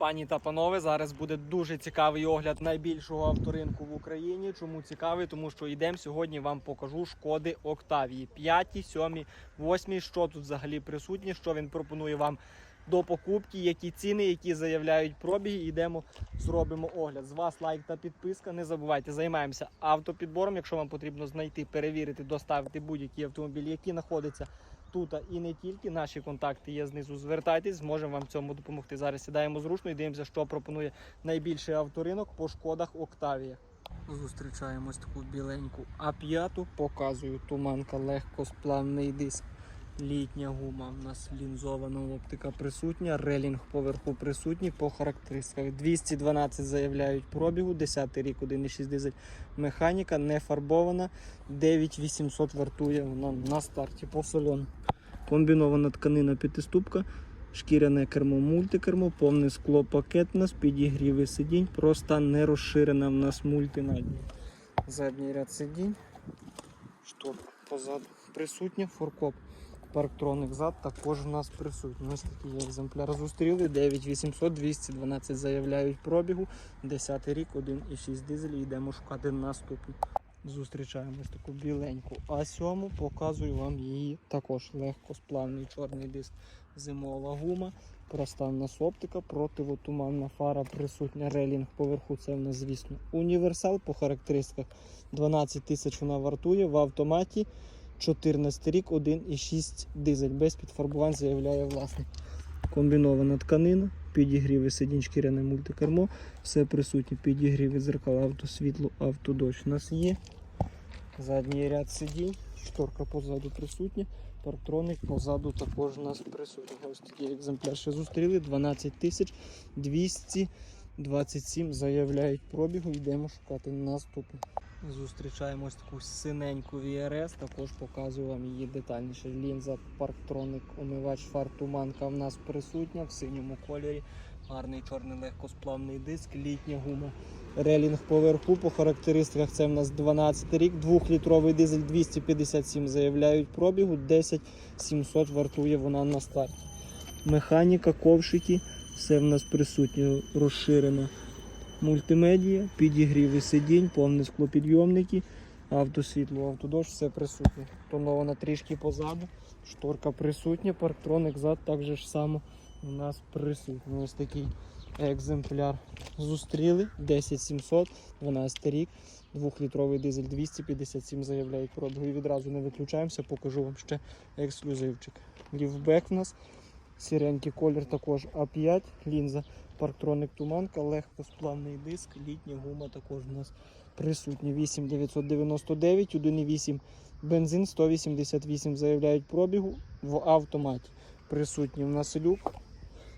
Пані та панове, зараз буде дуже цікавий огляд найбільшого авторинку в Україні. Чому цікавий? Тому що йдемо сьогодні. Вам покажу шкоди Октавії. 5, 7, 8. Що тут взагалі присутнє? Що він пропонує вам до покупки? Які ціни, які заявляють пробіги. Йдемо, зробимо огляд. З вас лайк та підписка. Не забувайте, займаємося автопідбором. Якщо вам потрібно знайти, перевірити, доставити будь-який автомобіль, який знаходиться тут і не тільки. Наші контакти є знизу. Звертайтесь, зможемо вам цьому допомогти. Зараз сідаємо зручно і дивимося, що пропонує найбільший авторинок по шкодах Октавія. Зустрічаємось таку біленьку А5, показую туманка, легкосплавний диск. Літня гума у нас лінзована оптика присутня, релінг поверху присутній по характеристиках. 212 заявляють пробігу, 10 рік 1,6 дизель механіка, не фарбована, 9800 вартує вона на старті по сальону. Комбінована тканина п'ятиступка, шкіряне кермо, мультикермо, повне скло пакет у нас, підігріви сидінь, просто не розширена в нас мультимедія. Задній ряд сидінь, шторка позаду присутня, форкоп. Парктроник зад також в нас присутній. Ось такий екземпляр зустріли. 9800, 212 заявляють пробігу. 10 рік, 1,6 дизель. Йдемо шукати наступний. Зустрічаємо ось таку біленьку А7. Показую вам її також легкосплавний чорний диск. Зимова гума. Проста в нас оптика, противотуманна фара присутня. Релінг поверху. Це в нас, звісно, універсал по характеристиках. 12 тисяч вона вартує в автоматі. 14 рік, 1,6 дизель. Без підфарбувань заявляє власник. Комбінована тканина, підігріви сидінь, шкіряне мультикермо, все присутнє, підігріви зеркала, автосвітло, автодощ у нас є. Задній ряд сидінь, шторка позаду присутня, парктроник позаду також у нас присутній. Ось такий екземпляр ще зустріли. 12 тисяч 227 заявляють пробігу. Йдемо шукати наступний. Зустрічаємо ось таку синеньку VRS, також показую вам її детальніше. Лінза, парктроник, омивач фар туманка в нас присутня в синьому кольорі. Гарний чорний легкосплавний диск, літня гума. Релінг поверху. По характеристиках це в нас 12 рік, 2-літровий дизель 257 заявляють пробігу, 10 700 вартує вона на старті. Механіка, ковшики, все в нас присутнє, розширено мультимедія, підігріви сидінь, повне склопідйомники, автосвітло, автодощ, все присутнє. Тонована трішки позаду, шторка присутня, парктроник зад так же ж само у нас присутній. Ось такий екземпляр зустріли. 10700, 12 рік, 2-літровий дизель 257 заявляють пробігу. І відразу не виключаємося, покажу вам ще ексклюзивчик. Лівбек в нас. Сіренький колір також А5, лінза парктроник туманка, легкосплавний диск, літня гума також у нас присутня. 8999, 1,8 бензин, 188 заявляють пробігу в автоматі. Присутній у нас люк,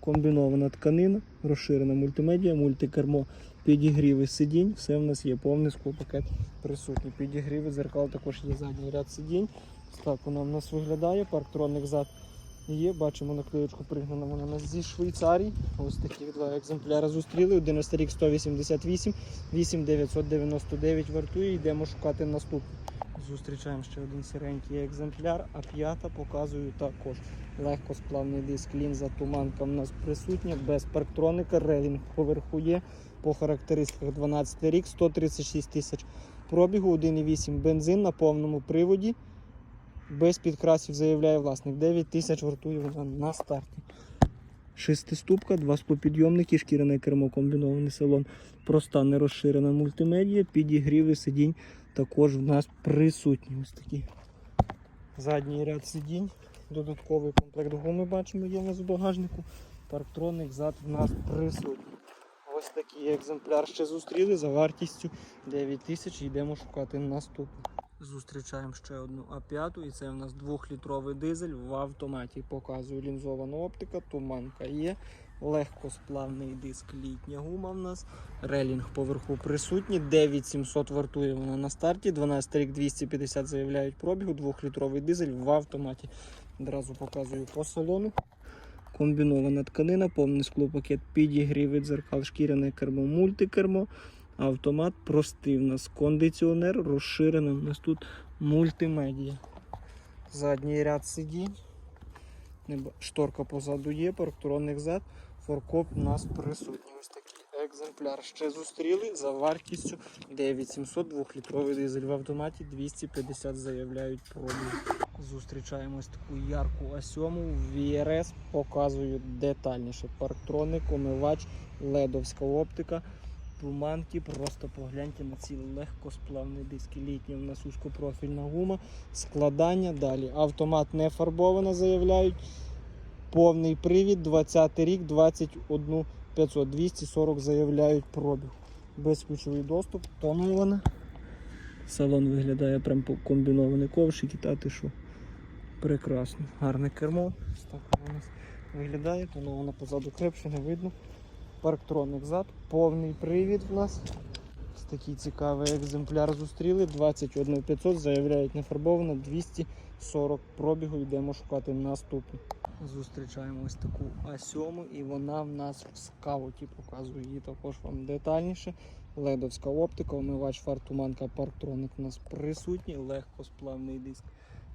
комбінована тканина, розширена мультимедіа, мультикермо, підігріви сидінь. Все в нас є повний склопакет присутній. Підігріви зеркал також є задній ряд сидінь. Так вона в нас виглядає. Парктроник зад Є, бачимо наклеєчку пригнана вона нас зі Швейцарії. Ось такі два екземпляри зустріли. 11 рік 188, 8999 вартує. Йдемо шукати наступний. Зустрічаємо ще один сіренький екземпляр, а п'ята показую також. Легкосплавний диск, лінза, туманка в нас присутня, без парктроника, релінг поверху є. По характеристиках 12 рік, 136 тисяч пробігу, 1,8 бензин на повному приводі без підкрасів заявляє власник. 9 тисяч вартує вона на старті. Шестиступка, два склопідйомники, шкіряне кермо, комбінований салон. Проста не розширена мультимедія, підігріви сидінь також в нас присутні. Ось такі. Задній ряд сидінь. Додатковий комплект гуми бачимо є у нас в багажнику. Парктроник зад в нас присутній. Ось такий екземпляр ще зустріли за вартістю 9 тисяч. Йдемо шукати наступний. Зустрічаємо ще одну А5 і це у нас 2-літровий дизель в автоматі. Показую лінзована оптика, туманка є, легкосплавний диск, літня гума в нас, релінг поверху присутній, 9700 вартує вона на старті, 12 рік 250 заявляють пробігу, 2-літровий дизель в автоматі. Одразу показую по салону. Комбінована тканина, повний склопакет, підігрів дзеркал, шкіряне кермо, мультикермо. Автомат простий. У нас кондиціонер розширений. У нас тут мультимедія. Задній ряд сидінь. Шторка позаду є, парктронник зад. Форкоп у нас присутній. Ось такий екземпляр. Ще зустріли за вартістю 9700 2-літровий дизель в автоматі 250 заявляють пробіг. Зустрічаємо ось таку ярку А7 в VRS. Показую детальніше. Парктроник, омивач, ледовська оптика. Туманки, просто погляньте на ці легкосплавні диски. Літні у нас узкопрофільна гума, складання. Далі автомат не фарбовано, заявляють. Повний привід, 20 рік, 21 500, 240 заявляють пробіг. Безключовий доступ, тонована. Салон виглядає прям по комбінований ковшик і та ти що. Прекрасно. Гарне кермо. Так воно у нас виглядає, тонована позаду крепше, не видно. Парктроник зад, повний привід в нас. Такий цікавий екземпляр зустріли. 21 500, заявляють нефарбовано, 240 пробігу. Йдемо шукати наступну. Зустрічаємо ось таку А7 і вона в нас в скауті. Показую її також вам детальніше. Ледовська оптика, омивач фар туманка парктроник у нас присутній, легкосплавний диск.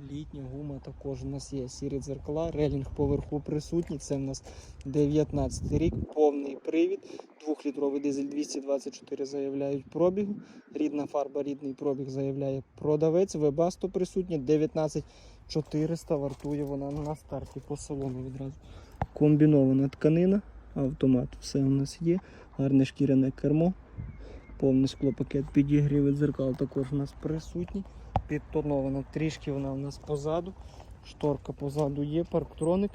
Літня гума також у нас є сірі дзеркала, релінг поверху присутній. Це в нас 19 рік, повний привід, 2-літровий дизель 224 заявляють пробігу. Рідна фарба, рідний пробіг заявляє продавець. Вебасто присутнє 19 400 вартує вона на старті по салону відразу. Комбінована тканина, автомат, все у нас є. Гарне шкіряне кермо, повний склопакет підігрівів дзеркал також у нас присутній. Підтонована трішки вона у нас позаду. Шторка позаду є, парктроник,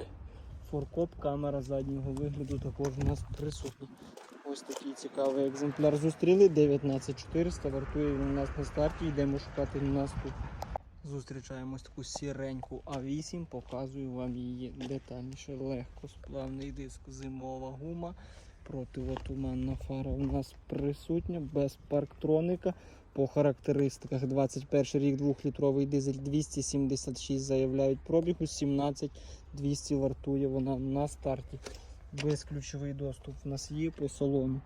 форкоп, камера заднього вигляду також у нас присутня. Ось такий цікавий екземпляр зустріли. 19400 вартує він у нас на старті. Йдемо шукати наступ. Зустрічаємо ось таку сіреньку А8, показую вам її детальніше. Легко сплавний диск, зимова гума. Противотуманна фара у нас присутня, без парктроника. По характеристиках 21 рік 2-літровий дизель 276 заявляють пробігу, 17 200 вартує вона на старті. Безключовий доступ у нас є по салону.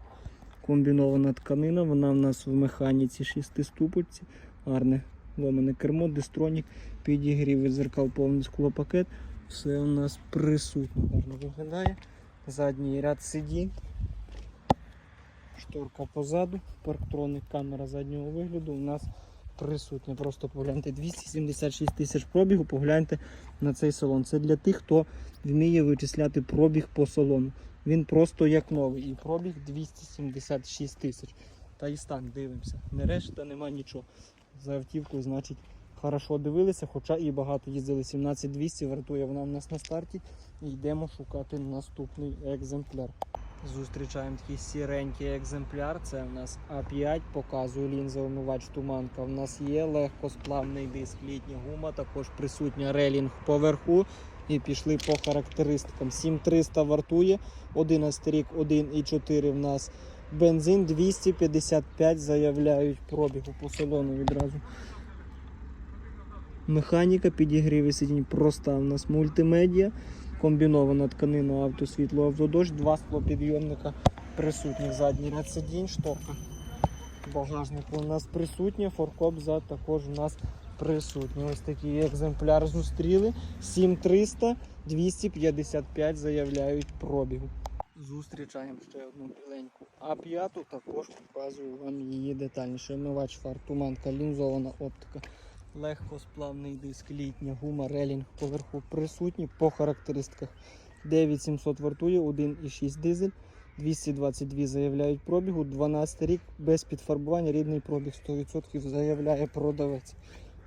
Комбінована тканина, вона в нас в механіці 6 ступочці. Гарне ломане кермо, дистронік, підігрів від зеркал, повний склопакет. Все у нас присутньо. Гарно виглядає. Задній ряд сидінь. Шторка позаду, парктроник, камера заднього вигляду у нас присутня. Просто погляньте 276 тисяч пробігу, погляньте на цей салон. Це для тих, хто вміє вичисляти пробіг по салону. Він просто як новий. І пробіг 276 тисяч. Та і стан дивимося. Не решта, нема нічого. За автівкою, значить, хорошо дивилися, хоча і багато їздили 17200, вартує вона в нас на старті. І йдемо шукати наступний екземпляр. Зустрічаємо такий сіренький екземпляр. Це в нас А5, показую лінза омивач туманка. В нас є легкосплавний диск, літня гума, також присутня релінг поверху. І пішли по характеристикам. 7300 вартує, 11 рік, 1,4 в нас бензин, 255 заявляють пробігу по салону відразу. Механіка, підігріви сидінь проста. У нас мультимедіа, комбінована тканина автосвітло, автодощ, два склопідйомника присутні. Задній ряд сидінь, шторка. Багажник у нас присутній, форкоп зад також у нас присутній. Ось такий екземпляр зустріли. 7300, 255 заявляють пробігу. Зустрічаємо ще одну біленьку А5, також показую вам її детальніше. Омивач фар, туманка, лінзована оптика. Легкосплавний диск, літня гума, релінг поверху присутні по характеристиках. 9700 вартує, 1,6 дизель, 222 заявляють пробігу, 12 рік без підфарбування, рідний пробіг 100% заявляє продавець.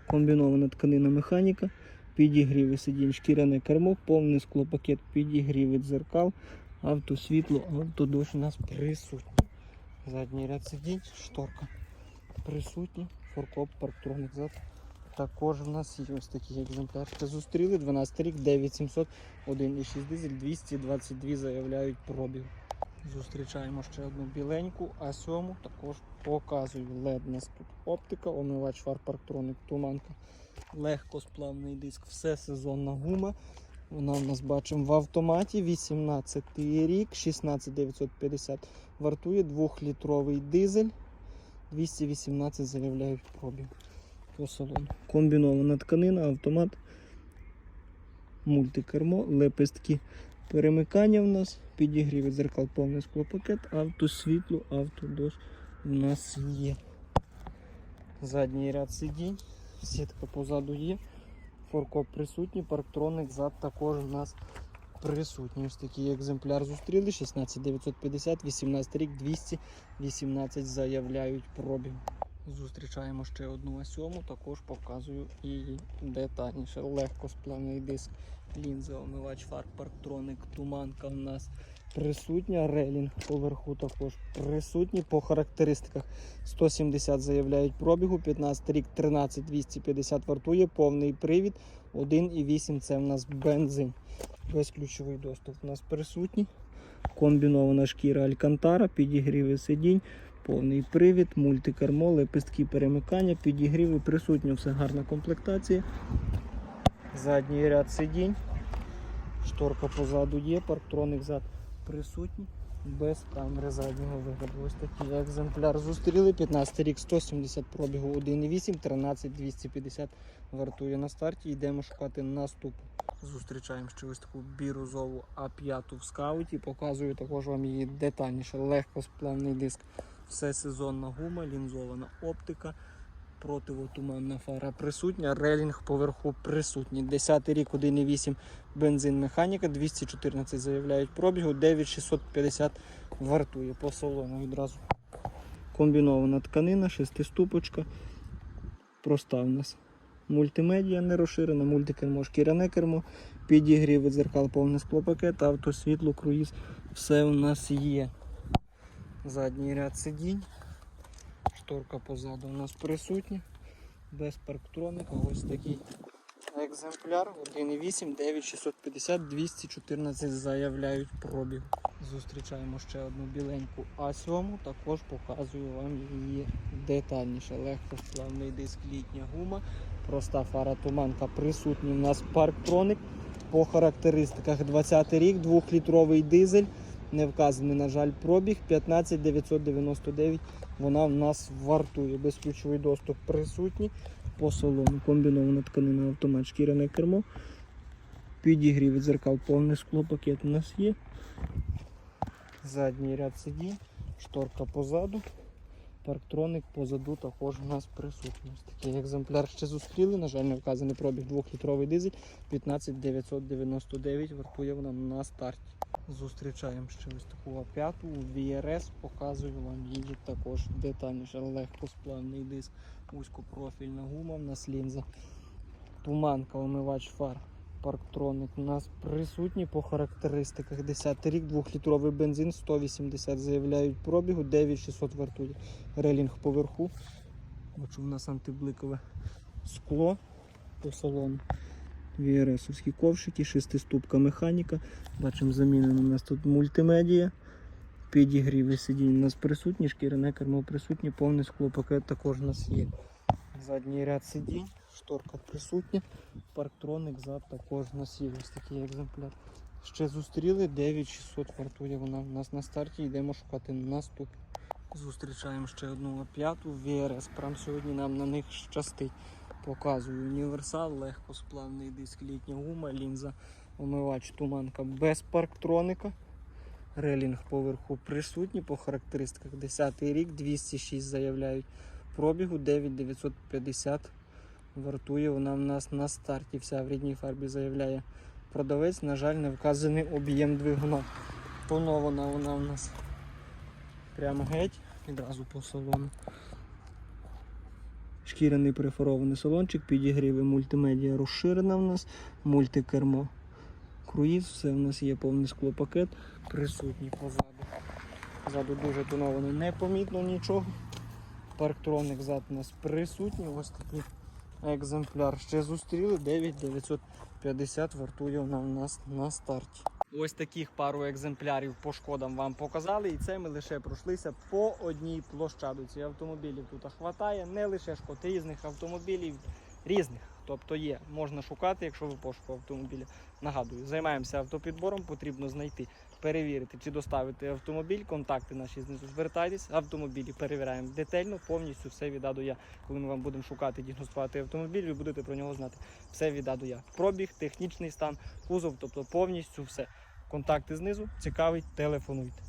Комбінована тканина механіка, підігріви сидінь, шкіряне кермо, повний склопакет, підігріви дзеркал, автосвітло, автодощ у нас присутній. Задній ряд сидінь, шторка присутні, форкоп, парктроник зад. Також в нас є ось такий екземпляр. Зустріли 12 рік, 9700, 1,6 дизель, 222 заявляють пробіг. Зустрічаємо ще одну біленьку, а сьому також показую тут оптика, омивач фар парктроник, туманка, легкосплавний диск, все сезонна гума. Вона в нас бачимо в автоматі 18 рік, 16950 вартує 2-літровий дизель, 218 заявляють пробіг по салону. Комбінована тканина, автомат, мультикермо, лепестки Перемикання в нас, підігрів дзеркал, повний склопакет, автосвітло, автодощ у нас є. Задній ряд сидінь, сітка позаду є, форкоп присутній, парктроник зад також у нас присутній. Ось такий екземпляр зустріли. 16950, 18 рік, 218 заявляють пробіг. Зустрічаємо ще одну А7, також показую її детальніше. Легкосплавний диск, лінза, омивач фар, парктроник, туманка у нас присутня, релінг поверху також присутній. По характеристиках 170 заявляють пробігу, 15 рік 13 250 вартує, повний привід, 1,8 це в нас бензин. Безключовий доступ у нас присутній. Комбінована шкіра Алькантара, підігріви сидінь, повний привід, мультикермо, лепестки перемикання, підігріви, присутня все гарна комплектація. Задній ряд сидінь. Шторка позаду є, парктроник зад присутній. Без камери заднього вигляду. Ось такий екземпляр зустріли. 15 рік 170 пробігу 1,8, 13 250 вартує на старті. Йдемо шукати наступну. Зустрічаємо ще ось таку бірузову А5 в скауті. Показую також вам її детальніше. Легкосплавний диск. Все сезонна гума, лінзована оптика. Противотуманна фара присутня, релінг поверху присутній. 10 рік 1,8 бензин механіка, 214 заявляють пробігу, 9650 вартує по салону відразу. Комбінована тканина, шестиступочка. Проста в нас. Мультимедіа не розширена, мультикермо, шкіряне кермо, підігрів дзеркал, повний склопакет, автосвітло, круїз. Все у нас є. Задній ряд сидінь. Шторка позаду у нас присутня. Без парктроника. Ось такий екземпляр. 1,8, 9650, 214 заявляють пробіг. Зустрічаємо ще одну біленьку А7, також показую вам її детальніше. Легкосплавний диск літня гума, проста фара туманка присутній у нас парктроник. По характеристиках 20 рік, 2-літровий дизель. Не вказаний, на жаль, пробіг 15999. Вона в нас вартує. Безключовий доступ присутній. По салону комбінована тканина автомат, шкіряне кермо. Підігрів дзеркал, повне скло, пакет у нас є. Задній ряд сидінь, шторка позаду. Парктроник позаду також у нас присутній. Такий екземпляр ще зустріли. На жаль, не вказаний пробіг 2-літровий дизель 15999. Вартує вона на старті. Зустрічаємо ще ось таку А5 у VRS. Показую вам її також детальніше. Легкосплавний диск, вузькопрофільна гума, в нас лінза, туманка, омивач фар. Парктроник у нас присутній по характеристиках. 10 рік, 2-літровий бензин, 180 заявляють пробігу, 9600 вартує. Релінг поверху. Бачу, у нас антибликове скло по салону. VRS-овські ковшики, шестиступка механіка. Бачимо, замінено у нас тут мультимедія. Підігріви сидінь у нас присутні, шкіряне кермо присутнє, повний склопакет також у нас є. Задній ряд сидінь, шторка присутня, парктроник зад також у нас є. Ось такий екземпляр. Ще зустріли 9600 вартує вона у нас на старті. Йдемо шукати наступну. Зустрічаємо ще одну п'яту VRS. Прям сьогодні нам на них щастить. Показую універсал, легкосплавний диск, літня гума, лінза, омивач, туманка без парктроника. Релінг поверху присутній по характеристиках 10 рік, 206 заявляють пробігу, 9950 вартує вона в нас на старті. Вся в рідній фарбі заявляє продавець. На жаль, не вказаний об'єм двигуна. Тонована вона у нас прямо геть, відразу по салону. Шкіряний перефорований салончик, підігріви мультимедіа розширена в нас, мультикермо. Круїз, все в нас є повний склопакет, присутній позаду. Ззаду дуже тоновано, непомітно нічого. Парктроник зад у нас присутній. Ось такий екземпляр. Ще зустріли 9950 вартує вона у нас на старті. Ось таких пару екземплярів по шкодам вам показали, і це ми лише пройшлися по одній площадці. Автомобілів тут хватає, не лише шкод, різних автомобілів, різних. Тобто є, можна шукати, якщо ви пошуку автомобіля. Нагадую, займаємося автопідбором, потрібно знайти, перевірити, чи доставити автомобіль. Контакти наші знизу звертайтесь. Автомобілі перевіряємо детально, повністю все від А до Я. Коли ми вам будемо шукати діагностувати автомобіль, ви будете про нього знати. Все від Я. Пробіг, технічний стан, кузов, тобто повністю все. Контакти знизу. Цікавить, телефонуйте.